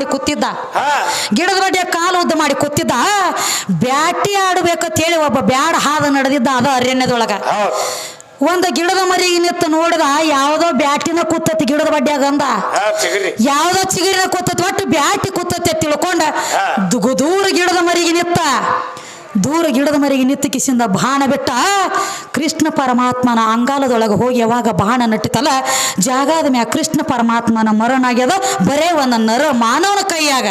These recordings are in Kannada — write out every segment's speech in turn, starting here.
ಮಾಡಿ ಕೂತಿದ್ದ. ಗಿಡದ ಬಡ್ಡಿಯ ಕಾಲು ಉದ್ದ ಮಾಡಿ ಕೂತಿದ್ದ. ಬ್ಯಾಟಿ ಆಡ್ಬೇಕಂತ ಹೇಳಿ ಒಬ್ಬ ಬ್ಯಾಡ ಹಾದ ನಡೆದಿದ್ದ ಅದ ಅರಣ್ಯದೊಳಗ. ಒಂದು ಗಿಡದ ಮರಿಗೆ ನಿಂತು ನೋಡಿದ ಯಾವುದೋ ಬ್ಯಾಟಿನ ಕೂತತಿ ಗಿಡದ ಬಡ್ಡಿಯಾಗ ಅಂದ. ಯಾವ್ದೋ ಚಿಗಿರಿನ ಕೂತತಿ ಒಟ್ಟು ಬ್ಯಾಟಿ ಕೂತತಿ ತಿಳ್ಕೊಂಡ ದೂರ ಗಿಡದ ಮರಿಗೆ ನಿತ್ತ ದೂರ ಗಿಡದ ಮರಿಗೆ ನಿತ್ತಿಕಿಸಿಂದ ಬಾಣ ಬಿಟ್ಟ. ಕೃಷ್ಣ ಪರಮಾತ್ಮನ ಅಂಗಾಲದೊಳಗೆ ಹೋಗಿ ಯಾವಾಗ ಬಾಣ ನಟ್ಟಿತಲ್ಲ ಜಾಗದ ಮ್ಯಾಗ ಕೃಷ್ಣ ಪರಮಾತ್ಮನ ಮರಣ ಆಗ್ಯದ. ಬರೇ ಒಂದು ನರ ಮಾನವನ ಕೈಯಾಗ.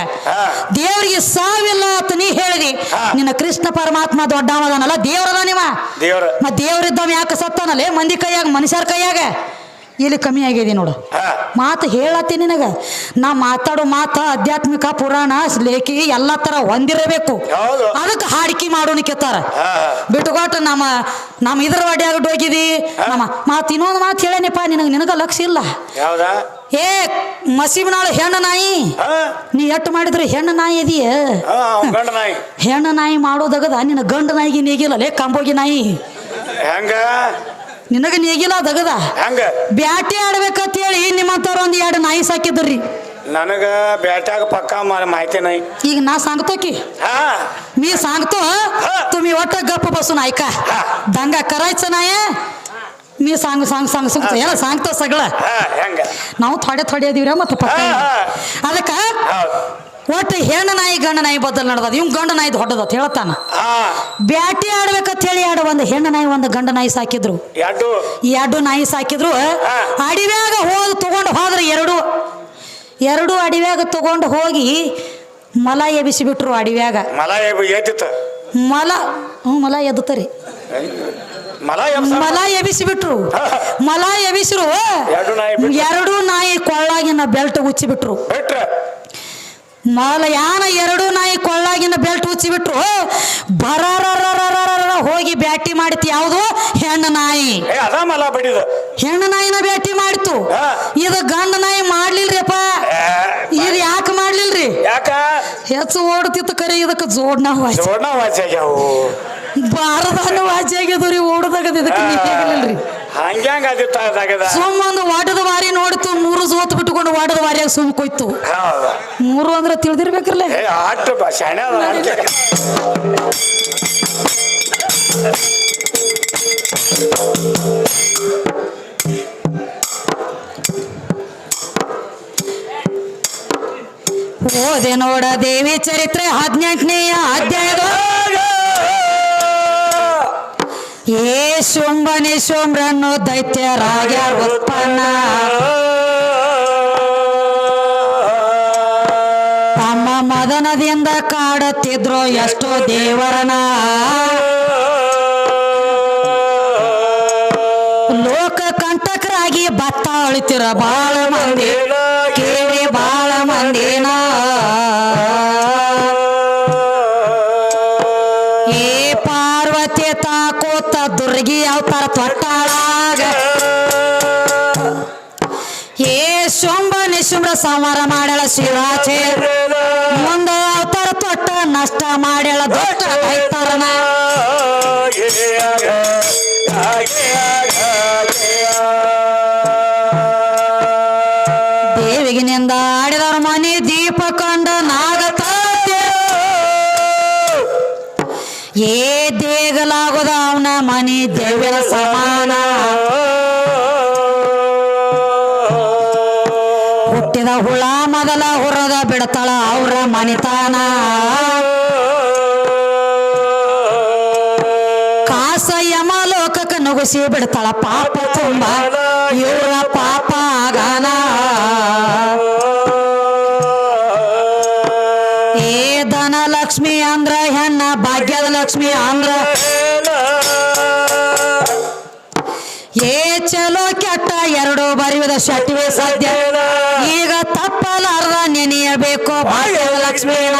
ದೇವರಿಗೆ ಸಾವಿಲ್ಲ ಅಂತ ನೀ ಹೇಳಿದಿ. ನಿನ್ನ ಕೃಷ್ಣ ಪರಮಾತ್ಮ ದೊಡ್ಡವದನಲ್ಲ ದೇವರದ ನೀವ. ಮತ್ತೆ ಮತ್ ದೇವರಿದ್ದವ ಯಾಕೆ ಸತ್ತನಲ್ಲೇ ಮಂದಿ ಕೈಯಾಗ ಮನುಷ್ಯರ ಕೈಯಾಗ? ಇಲ್ಲಿ ಕಮ್ಮಿ ಆಗಿದೆ ನೋಡು. ಮಾತು ಹೇಳತ್ತಿ ನಿನಗ. ನಾ ಮಾತಾಡೋ ಮಾತು ಆಧ್ಯಾತ್ಮಿಕ ಪುರಾಣ ಲೇಖಿ ಎಲ್ಲ ತರ ಹೊಂದಿರಬೇಕು ಹೌದು. ಅದಕ್ಕೆ ಹಾಡಿಕೆ ಮಾಡೋಣ ಕೆತ್ತಾರ ಹಾ ಬಿಟ್ಟುಕೊಟ್ಟು ನಮ್ಮ ನಮ್ಮ ಇದ್ರ ಒಡ್ಯಾಗ ಹೋಗಿದಿ. ನಮ್ಮ ಮಾತು ಇನ್ನೊಂದು ಮಾತು ಹೇಳೇನಪ್ಪ ನಿನಗೆ ನಿನಗ ಲಕ್ಷ ಇಲ್ಲ. ಏ ಮಸೀಬ್ನಾಳು ಹೆಣ್ಣು ನಾಯಿ. ನೀ ಎಟ್ಟು ಮಾಡಿದ್ರೆ ಹೆಣ್ಣು ನಾಯಿ ಇದೀಯ ಹೆಣ್ಣು ನಾಯಿ ಮಾಡೋದಗದ ನಿನ್ನ ಗಂಡು ನಾಯಿಗೆ ನೀಗಿಲ್ಲ ಲೇ ಕಂಬೋಗಿ ನಾಯಿ. ಹೆಂಗ? ನಿನಗ ನೇಗಿಲ್ಲ ದಗದ ಹೆಂಗ ಬ್ಯಾಟಿ ಆಡ್ಬೇಕಂತ ಹೇಳಿ ನಿಮ್ಮಂತವ್ರು ಒಂದು ಎರಡು ನಾಯಿ ಸಾಕಿದ್ರಿ ನನಗ ಬ್ಯಾಟ್ಯಾಗ ಪಕ್ಕ ಮ- ಮಾಹಿತಿ ನಾಯಿ ಈಗ ನಾ सांगतो की हा मी सांगतो तुम्ही ಒಟ್ಟ गप्प बसून ऐका दंगा करायचं नाही मी सांग सांग सांग सांगतो ಎಲ್ಲ सांगतो सगळं हा ಹೆಂಗ ನಾವು ಥೋಡೆ ಥೋಡೆ ಅದೀವ್ರ ಮತ್ತು ಪಕ್ಕ ಹಾ, ಹಾ. ಅದಕ್ಕೆ ಹೌದು ಒಟ್ಟು ಹೆಣ್ಣು ನಾಯಿ ಗಂಡ ನಾಯಿ ಬದಲು ನಡ್ದದ. ಇವ್ ಗಂಡ ನಾಯಿ ಹೊಡೆದತ್ ಹೇಳ್ತಾನ. ಬ್ಯಾಟಿ ಆಡ್ಬೇಕಂತ ಹೇಳಿ ಆಡ ಒಂದು ಹೆಣ್ಣು ನಾಯಿ ಒಂದು ಗಂಡ ನಾಯಿ ಸಾಕಿದ್ರು. ಎರಡು. ನಾಯಿ ಸಾಕಿದ್ರು. ಅಡಿವ್ಯಾಗ ಹೋದ್ ತಗೊಂಡು ಹೋದ್ರೆ ಎರಡು. ಎರಡು ಅಡಿವ್ಯಾಗ ತಗೊಂಡು ಹೋಗಿ ಮಲ ಎಬಿಸಿಬಿಟ್ರು ಅಡಿವ್ಯಾಗ. ಮಲ ಮಲ ಹ್ಞೂ ಮಲ ಎದ್ದುತ್ತರಿ. ಮಲ ಎಬಿಸಿ ಮಲ ಎಬಿಸಿಬಿಟ್ರು ಮಲ ಎಬಿಸಿರು ಎರಡು ನಾಯಿ ಬಿಟ್ಟು ಎರಡು ನಾಯಿ ಕೊಳ್ಳಾಗಿನ ಬೆಲ್ಟ್ ಉಚ್ಚಿಬಿಟ್ರು. ಬಿಟ್ರ ಯಾನ ಎರಡು ನಾಯಿ ಕೊಳ್ಳಾಗಿನ ಬೆಲ್ಟ್ ಉಚ್ಚಿಬಿಟ್ರು. ಬರರ ಹೋಗಿ ಬ್ಯಾಟಿ ಮಾಡಿತು ಯಾವುದು? ಹೆಣ್ಣು ನಾಯಿ. ಹೆಣ್ಣು ನಾಯಿನ ಬ್ಯಾಟಿ ಮಾಡಿತು ಇದು ಗಂಡ ನಾಯಿ ಮಾಡ್ಲಿಲ್ರಿಪ್ಪ? ಇದು ಯಾಕೆ ಮಾಡ್ಲಿಲ್ರಿ? ಹೆಚ್ಚು ಓಡ್ತಿತ್ತು ಕರೆ ಇದಕ್ಕೆ ಜೋಡ್ನ ವಾಚ್ ವಾಜಿ ಆಗ್ಯದವ್ರಿ ಓಡದಾಗದ ಇದಕ್ಕೆ ನಿಲ್ರಿ ಹಂಗ್ಯಾಂಗ ಅದಿತ್ತಾಗದ ಸುಮ್ಮ ಒಂದು ವಾಟದ ವಾರಿ ನೋಡ್ತು ಮೂರು ಸೋತ್ ಬಿಟ್ಟುಕೊಂಡು ವಾಟದ ವಾರಿಯಾಗ ಸುಮ್ ಕೊಯ್ತು. ಹೌದ. ಮೂರು ಅಂದ್ರೆ ತಿಳಿದಿರ್ಬೇಕಲ್ಲ ಏ ಆಟ ಅದಕ್ಕೆ. ಓದೆ ನೋಡ ದೇವಿ ಚರಿತ್ರೆ ಹದಿನೆಂಟನೆಯ ಅಧ್ಯಾಯದ ಏ ಶುಂಭನಿ ಶುಂಭ್ರನ್ನು ದೈತ್ಯರಾಗ ಉತ್ಪನ್ನ. ತಮ್ಮ ಮದನದಿಂದ ಕಾಡುತ್ತಿದ್ರು ಎಷ್ಟೋ ದೇವರನ ಲೋಕ ಕಂಟಕರಾಗಿ ಭತ್ತ ಅಳಿತಿರ ಬಾಳ ಮಂದಿ. ಕೇಳಿ ಬಾಳ ಮಂದಿನ. ಏ ದುರ್ಗಿ ಅವತಾರ ತೊಟ್ಟಾಳಾಗ. ಏ ಶುಂಭ ನಿಶುಂಭ ಸಂಹಾರ ಮಾಡ್ಯಾಳ ಶಿವಾಚೆ. ಮುಂದ ಅವತಾರ ತೊಟ್ಟ ನಷ್ಟ ಮಾಡ್ಯಾಳ ದೊಡ್ಡ ದೈತರನ ಏ ದೇಗಲಾಗದ ಅವನ ಮನೆ ದೇವರ ಸಮಾನ. ಹುಟ್ಟಿದ ಹುಳ ಮೊದಲ ಹುರದ ಬಿಡ್ತಾಳ ಅವ್ರ ಮನಿತಾನ. ಕಾಸ ಯಮ ಲೋಕಕ್ಕೆ ನುಗುಸಿ ಬಿಡ್ತಾಳ ಪಾಪ ತುಂಬ. ಇವರ ಪಾಪ ಧನ ಲಕ್ಷ್ಮಿ ಅಂದ್ರ ಹೆಣ್ಣ, ಭಾಗ್ಯದ ಲಕ್ಷ್ಮಿ ಅಂದ್ರ ಏ ಚಲೋ ಕೆಟ್ಟ ಎರಡು ಬರೆಯುವುದ ಶಟ್ವೆ ಸಾಧ್ಯ ಈಗ ತಪ್ಪಲಾರ್ದ ನೆನೆಯಬೇಕು ಭಾಗ್ಯದ ಲಕ್ಷ್ಮಿನ.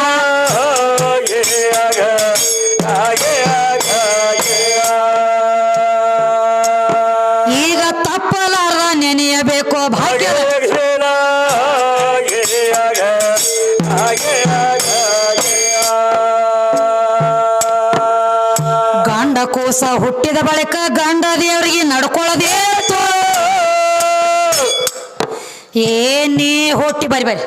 ಈಗ ತಪ್ಪಲಾರ್ದ ನೆನೆಯಬೇಕು ಭಾಗ್ಯದ ಗಂಡ ಕೂಸ ಹುಟ್ಟಿದ ಬಳಿಕ ಗಂಡ ದೇವರಿಗೆ ನಡ್ಕೊಳ್ಳೋದೇ ಏನೇ ಹುಟ್ಟಿ ಬರಿ ಬರಿ.